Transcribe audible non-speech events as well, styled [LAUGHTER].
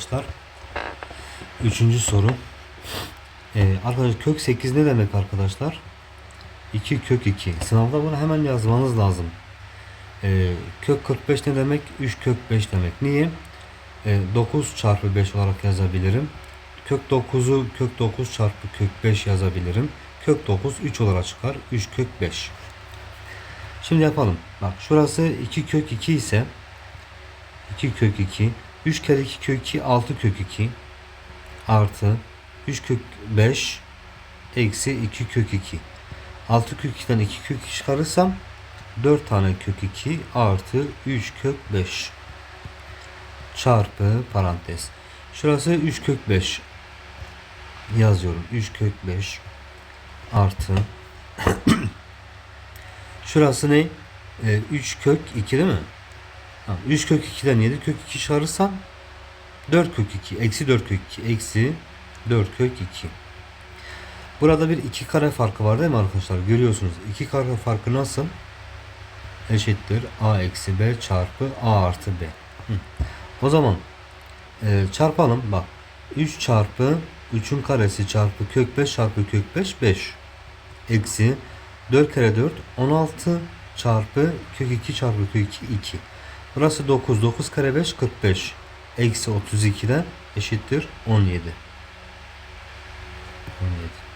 Arkadaşlar. Üçüncü soru. Ee, arkadaşlar kök 8 ne demek arkadaşlar? 2 kök 2. Sınavda bunu hemen yazmanız lazım. Ee, kök 45 ne demek? 3 kök 5 demek. Niye? Ee, 9 çarpı 5 olarak yazabilirim. Kök 9'u kök 9 çarpı kök 5 yazabilirim. Kök 9 3 olarak çıkar. 3 kök 5. Şimdi yapalım. Bak şurası 2 kök 2 ise 2 kök 2 3 kere 2 kök 2 6 kök 2 artı 3 kök 5 eksi 2 kök 2 6 kök 2'den 2 kök 2 çıkarırsam 4 tane kök 2 artı 3 kök 5 çarpı parantez. Şurası 3 kök 5 yazıyorum. 3 kök 5 artı [COUGHS] şurası ne? Ee, 3 kök 2 değil mi? Ha, 3 kök 2'den 7 kök 2 çıkarırsam 4 kök 2 eksi 4 kök 2 eksi 4 kök 2. Burada bir iki kare farkı var değil mi arkadaşlar? Görüyorsunuz. iki kare farkı nasıl? Eşittir a eksi b çarpı a artı b. O zaman e, çarpalım. Bak 3 çarpı 3'ün karesi çarpı kök 5 çarpı kök 5 5 eksi 4 kere 4 16 çarpı kök 2 çarpı kök 2 2. Burası 9. 9 kare 5 45. Eksi 32'den eşittir 17. 17.